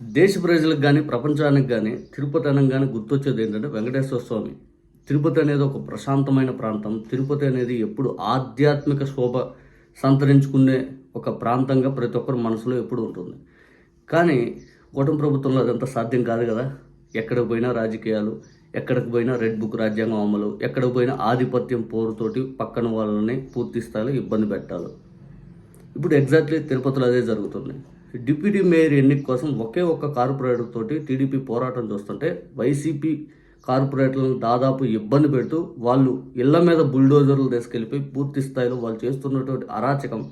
దేశ ప్రజలకు కానీ ప్రపంచానికి కానీ తిరుపతి అనగానే గుర్తొచ్చేది ఏంటంటే వెంకటేశ్వర స్వామి. తిరుపతి అనేది ఒక ప్రశాంతమైన ప్రాంతం. తిరుపతి అనేది ఎప్పుడు ఆధ్యాత్మిక శోభ సంతరించుకునే ఒక ప్రాంతంగా ప్రతి ఒక్కరి మనసులో ఎప్పుడు ఉంటుంది. కానీ కూటమి ప్రభుత్వంలో అదంతా సాధ్యం కాదు కదా. ఎక్కడికి పోయినా రాజకీయాలు ఎక్కడికి పోయినా రెడ్ బుక్ రాజ్యాంగం అమలు ఎక్కడికి పోయినా ఆధిపత్యం పోరుతోటి పక్కన వాళ్ళని పూర్తి స్థాయిలో ఇబ్బంది పెట్టాలి. ఇప్పుడు ఎగ్జాక్ట్లీ తిరుపతిలో అదే జరుగుతుంది. డిప్యూటీ మేయర్ ఎన్నిక కోసం ఒకే ఒక్క కార్పొరేటర్ తోటి టీడీపీ పోరాటం చూస్తుంటే వైసీపీ కార్పొరేటర్లను దాదాపు ఇబ్బంది పెడుతూ వాళ్ళు ఇళ్ళ మీద బుల్డోజర్లు తీసుకెళ్ళిపోయి పూర్తి స్థాయిలో వాళ్ళు చేస్తున్నటువంటి అరాచకం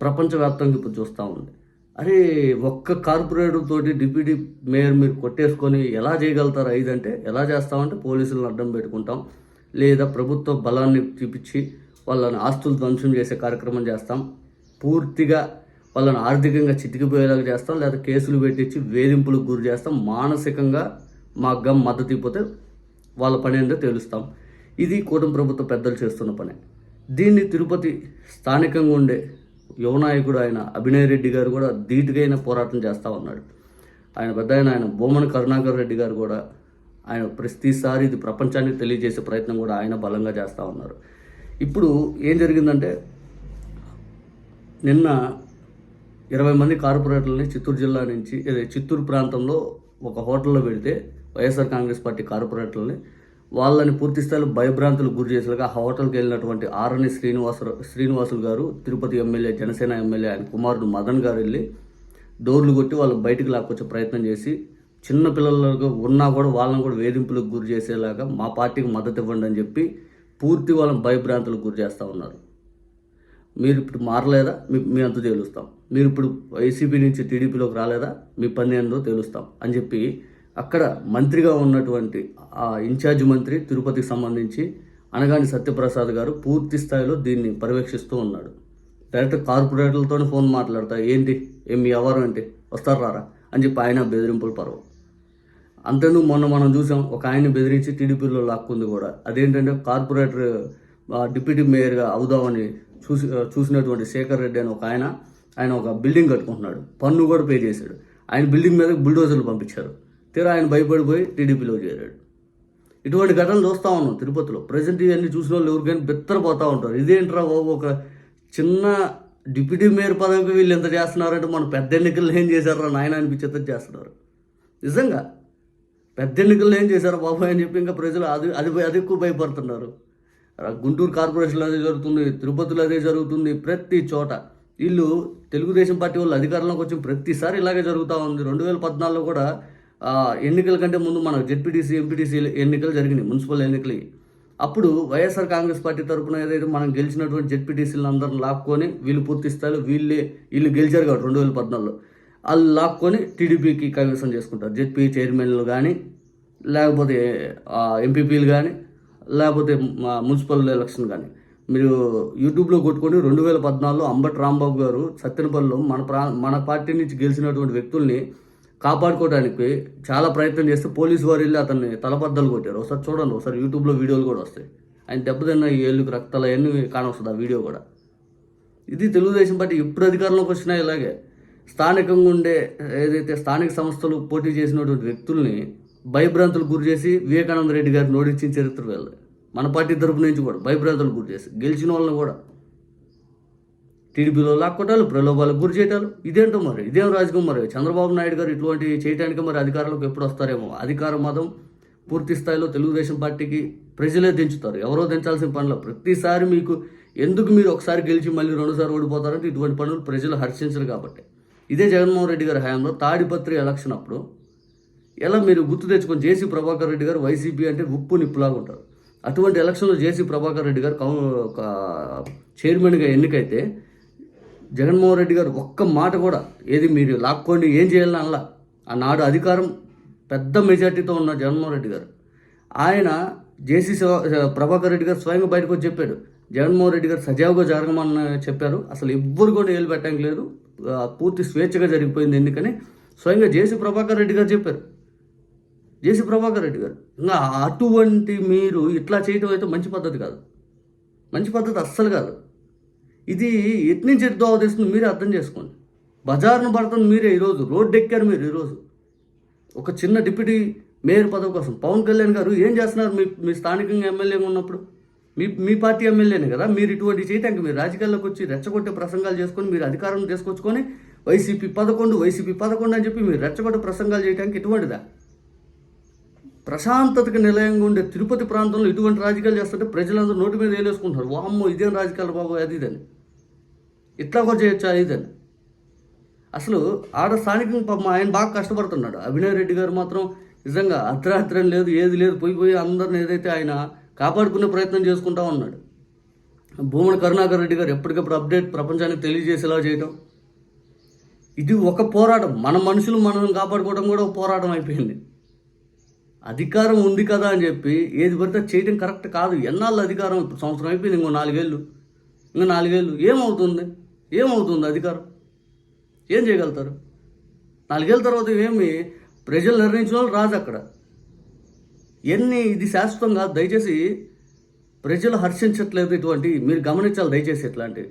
ప్రపంచవ్యాప్తంగా ఇప్పుడు చూస్తూ ఉంది. అరే ఒక్క కార్పొరేటర్ తోటి డిప్యూటీ మేయర్ మీరు కొట్టేసుకొని ఎలా చేయగలుగుతారు ఐదంటే ఎలా చేస్తామంటే పోలీసులను అడ్డం పెట్టుకుంటాం లేదా ప్రభుత్వ బలాన్ని చూపించి వాళ్ళని ఆస్తులు ధ్వంసం చేసే కార్యక్రమం చేస్తాం. పూర్తిగా వాళ్ళని ఆర్థికంగా చితికిపోయేలాగా చేస్తాం లేదా కేసులు పెట్టించి వేధింపులకు గురి చేస్తాం మానసికంగా మా గమ్ మద్దతు ఇవ్వతే వాళ్ళ పని ఏందో తెలుస్తాం. ఇది కూటమి ప్రభుత్వ పెద్దలు చేస్తున్న పని. దీన్ని తిరుపతి స్థానికంగా ఉండే యువనాయకుడు ఆయన అభినయ్ రెడ్డి గారు కూడా ధీటుగైన పోరాటం చేస్తూ ఉన్నాడు. ఆయన పెద్ద ఆయన ఆయన బొమ్మన కరుణాకర్ రెడ్డి గారు కూడా ఆయన ప్రతిసారి ఇది ప్రపంచానికి తెలియజేసే ప్రయత్నం కూడా ఆయన బలంగా చేస్తూ ఉన్నారు. ఇప్పుడు ఏం జరిగిందంటే నిన్న ఇరవై మంది కార్పొరేటర్లని చిత్తూరు జిల్లా నుంచి చిత్తూరు ప్రాంతంలో ఒక హోటల్లో పెడితే వైఎస్ఆర్ కాంగ్రెస్ పార్టీ కార్పొరేటర్లని వాళ్ళని పూర్తి స్థాయిలో భయభ్రాంతులకు గురి చేసేలాగా ఆ హోటల్కి వెళ్ళినటువంటి ఆరణి శ్రీనివాస శ్రీనివాసులు గారు తిరుపతి ఎమ్మెల్యే జనసేన ఎమ్మెల్యే ఆయన కుమారుడు మదన్ గారు వెళ్ళి డోర్లు కొట్టి వాళ్ళు బయటకు లాక్కొచ్చే ప్రయత్నం చేసి చిన్న పిల్లలకు ఉన్నా కూడా వాళ్ళని కూడా వేధింపులకు గురి చేసేలాగా మా పార్టీకి మద్దతు ఇవ్వండి అని చెప్పి పూర్తి వాళ్ళని భయభ్రాంతులకు గురి చేస్తూ ఉన్నారు. మీరు ఇప్పుడు మారలేదా? మీ మీ అంత తేలుస్తాం. మీరు ఇప్పుడు వైసీపీ నుంచి టీడీపీలోకి రాలేదా? మీ పని ఏందో తేలుస్తాం అని చెప్పి అక్కడ మంత్రిగా ఉన్నటువంటి ఆ ఇన్ఛార్జ్ మంత్రి తిరుపతికి సంబంధించి అనగాని సత్యప్రసాద్ గారు పూర్తి స్థాయిలో దీన్ని పర్యవేక్షిస్తూ ఉన్నాడు. డైరెక్ట్ కార్పొరేటర్లతో ఫోన్ మాట్లాడతా. ఏంటి? ఏం మీ ఎవరు ఏంటి? వస్తారు రారా? అని చెప్పి ఆయన బెదిరింపులు పర్వం. అంతేందుకు మొన్న మనం చూసాం ఒక ఆయన్ని బెదిరించి టీడీపీలో లాక్కుంది కూడా. అదేంటంటే కార్పొరేటర్ డిప్యూటీ మేయర్గా అవుదామని చూసి చూసినటువంటి శేఖర్ రెడ్డి అని ఒక ఆయన ఆయన ఒక బిల్డింగ్ కట్టుకుంటున్నాడు. పన్ను కూడా పే చేశాడు. ఆయన బిల్డింగ్ మీద బుల్డోజర్లు పంపించారు. తీరా ఆయన భయపడిపోయి టీడీపీలో చేరాడు. ఇటువంటి ఘటనలు చూస్తూ ఉన్నాం తిరుపతిలో. ప్రజెంట్ ఇవన్నీ చూసిన వాళ్ళు ఎవరికైనా బెత్తరపోతూ ఉంటారు. ఇదేంట్రా బాబు ఒక చిన్న డిప్యూటీ మేయర్ పదవికి వీళ్ళు ఎంత చేస్తున్నారంటే మన పెద్ద ఎన్నికల్లో ఏం చేశారా నాయన అనిపించేది చేస్తున్నారు. నిజంగా పెద్ద ఎన్నికల్లో ఏం చేశారు బాబు అని చెప్పి ఇంకా ప్రజలు అది అది అది ఎక్కువ భయపడుతున్నారు. గుంటూరు కార్పొరేషన్లో అదే జరుగుతుంది తిరుపతిలో అదే జరుగుతుంది ప్రతి చోట. వీళ్ళు తెలుగుదేశం పార్టీ వాళ్ళు అధికారంలోకి వచ్చిన ప్రతిసారి ఇలాగే జరుగుతూ ఉంది. రెండు వేల పద్నాలుగులో కూడా ఎన్నికల కంటే ముందు మనకు జెడ్పీటీసీ ఎంపీటీసీ ఎన్నికలు జరిగినాయి మున్సిపల్ ఎన్నికలు. అప్పుడు వైఎస్ఆర్ కాంగ్రెస్ పార్టీ తరపున ఏదైతే మనం గెలిచినటువంటి జెడ్పీటీసీలను అందరిని లాక్కొని వీళ్ళు పూర్తి స్థాయిలో వీళ్ళే వీళ్ళు గెలిచారు కాబట్టి రెండు వేల పద్నాలుగులో. వాళ్ళు లాక్కొని టీడీపీకి కైవసం చేసుకుంటారు. జెడ్పీ చైర్మన్లు కానీ లేకపోతే ఎంపీపీలు కానీ లేకపోతే మా మున్సిపల్ ఎలక్షన్ కానీ. మీరు యూట్యూబ్లో కొట్టుకొని రెండు వేల పద్నాలుగులో అంబటి రాంబాబు గారు సత్తెనపల్లిలో మన ప్రా మన పార్టీ నుంచి గెలిచినటువంటి వ్యక్తుల్ని కాపాడుకోవడానికి చాలా ప్రయత్నం చేస్తే పోలీసు వారు వెళ్ళి అతన్ని తలబద్దలు కొట్టారు. ఒకసారి చూడండి ఒకసారి యూట్యూబ్లో వీడియోలు కూడా వస్తాయి. ఆయన దెబ్బతిన్న ఈ ఏళ్ళకి రక్తాలు అవన్నీ కానొస్తుంది ఆ వీడియో కూడా. ఇది తెలుగుదేశం పార్టీ ఎప్పుడు అధికారంలోకి వచ్చినా ఇలాగే స్థానికంగా ఉండే ఏదైతే స్థానిక సంస్థలు పోటీ చేసినటువంటి వ్యక్తుల్ని భయభ్రాంతులకు గురి చేసి వివేకానంద రెడ్డి గారిని ఓడించిన చరిత్ర వెళ్ళదు. మన పార్టీ తరపు నుంచి కూడా భయభ్రాంతులకు గురి చేసి గెలిచిన వాళ్ళని కూడా టీడీపీలో లాక్కోటాలు ప్రలోభాలకు గురి చేయటాలు. ఇదేంటో మరి? ఇదేం రాజకీయం మరి? చంద్రబాబు నాయుడు గారు ఇటువంటివి చేయడానికి మరి అధికారంలోకి ఎప్పుడు వస్తారేమో? అధికార మతం పూర్తి స్థాయిలో తెలుగుదేశం పార్టీకి ప్రజలే దించుతారు. ఎవరో దించాల్సిన పనులు. ప్రతిసారి మీకు ఎందుకు మీరు ఒకసారి గెలిచి మళ్ళీ రెండుసార్లు ఓడిపోతారంటే ఇటువంటి పనులు ప్రజలు హర్షించరు కాబట్టి. ఇదే జగన్మోహన్ రెడ్డి గారి హయాంలో తాడిపత్రి ఎలక్షన్ అప్పుడు ఎలా మీరు గుర్తు తెచ్చుకొని జేసీ ప్రభాకర్ రెడ్డి గారు వైసీపీ అంటే ఉప్పు నిప్పులాగా ఉంటారు. అటువంటి ఎలక్షన్లో జేసీ ప్రభాకర్ రెడ్డి గారు కౌ ఒక చైర్మన్గా ఎన్నికైతే జగన్మోహన్ రెడ్డి గారు ఒక్క మాట కూడా ఏది మీరు లాక్కోండి ఏం చేయాలని అనలా. ఆనాడు అధికారం పెద్ద మెజార్టీతో ఉన్న జగన్మోహన్ రెడ్డి గారు. ఆయన జేసీ ప్రభాకర్ రెడ్డి గారు స్వయంగా బయటకు వచ్చి చెప్పాడు. జగన్మోహన్ రెడ్డి గారు సజావుగా జరగమని చెప్పారు. అసలు ఎవ్వరు కూడా ఏలు పెట్టడానికి లేదు. పూర్తి స్వేచ్ఛగా జరిగిపోయింది ఎందుకని స్వయంగా జేసీ ప్రభాకర్ రెడ్డి గారు చెప్పారు. జేసీ ప్రభాకర్ రెడ్డి గారు. ఇంకా అటువంటి మీరు ఇట్లా చేయటం అయితే మంచి పద్ధతి కాదు. మంచి పద్ధతి అస్సలు కాదు. ఇది ఎటు నుంచి ఎటు మీరే అర్థం చేసుకోండి. బజార్ను పడుతుంది మీరే ఈరోజు రోడ్డు ఎక్కారు మీరు ఈరోజు. ఒక చిన్న డిప్యూటీ మేయర్ పదవి కోసం పవన్ కళ్యాణ్ గారు ఏం చేస్తున్నారు మీ మీ స్థానికంగా ఎమ్మెల్యేగా ఉన్నప్పుడు? మీ మీ పార్టీ ఎమ్మెల్యేనే కదా? మీరు ఇటువంటి చేయటానికి మీరు రాజకీయాల్లోకి వచ్చి రెచ్చగొట్టే ప్రసంగాలు చేసుకొని మీరు అధికారం తీసుకొచ్చుకొని వైసీపీ పదకొండు వైసీపీ పదకొండు అని చెప్పి మీరు రెచ్చగొట్టే ప్రసంగాలు చేయడానికి ఎటువంటిదా? ప్రశాంతతకు నిలయంగా ఉండే తిరుపతి ప్రాంతంలో ఇటువంటి రాజకీయాలు చేస్తుంటే ప్రజలందరూ నోటి మీద వేలేసుకుంటారు వామ్మో ఇదేం రాజకీయాలు బాబు అది ఇదని. ఇట్లా కూడా చేయొచ్చా ఇదని. అసలు ఆడ స్థానికంగా పాపం ఆయన బాగా కష్టపడుతున్నాడు. అభినయ్ రెడ్డి గారు మాత్రం నిజంగా అర్ధరాత్రం లేదు ఏది లేదు పోయి పోయి అందరిని ఏదైతే ఆయన కాపాడుకునే ప్రయత్నం చేసుకుంటా ఉన్నాడు. భూమన కరుణాకర్ రెడ్డి గారు ఎప్పటికప్పుడు అప్డేట్ ప్రపంచానికి తెలియజేసేలా చేయటం. ఇది ఒక పోరాటం. మన మనుషులు మనల్ని కాపాడుకోవడం కూడా ఒక పోరాటం అయిపోయింది. అధికారం ఉంది కదా అని చెప్పి ఏది పడితే చేయడం కరెక్ట్ కాదు. ఎన్నాళ్ళు అధికారం? ఇప్పుడు సంవత్సరం అయిపోయింది ఇంకో నాలుగేళ్ళు. ఇంకా నాలుగేళ్ళు. ఏమవుతుంది? ఏమవుతుంది అధికారం? ఏం చేయగలుగుతారు? నాలుగేళ్ళ తర్వాత ఏమి? ప్రజలు నిర్ణయించిన వాళ్ళు రాదు అక్కడ. ఎన్ని ఇది శాశ్వతం కాదు దయచేసి ప్రజలు హర్షించట్లేదు ఇటువంటి. మీరు గమనించాలి దయచేసి ఇట్లాంటివి.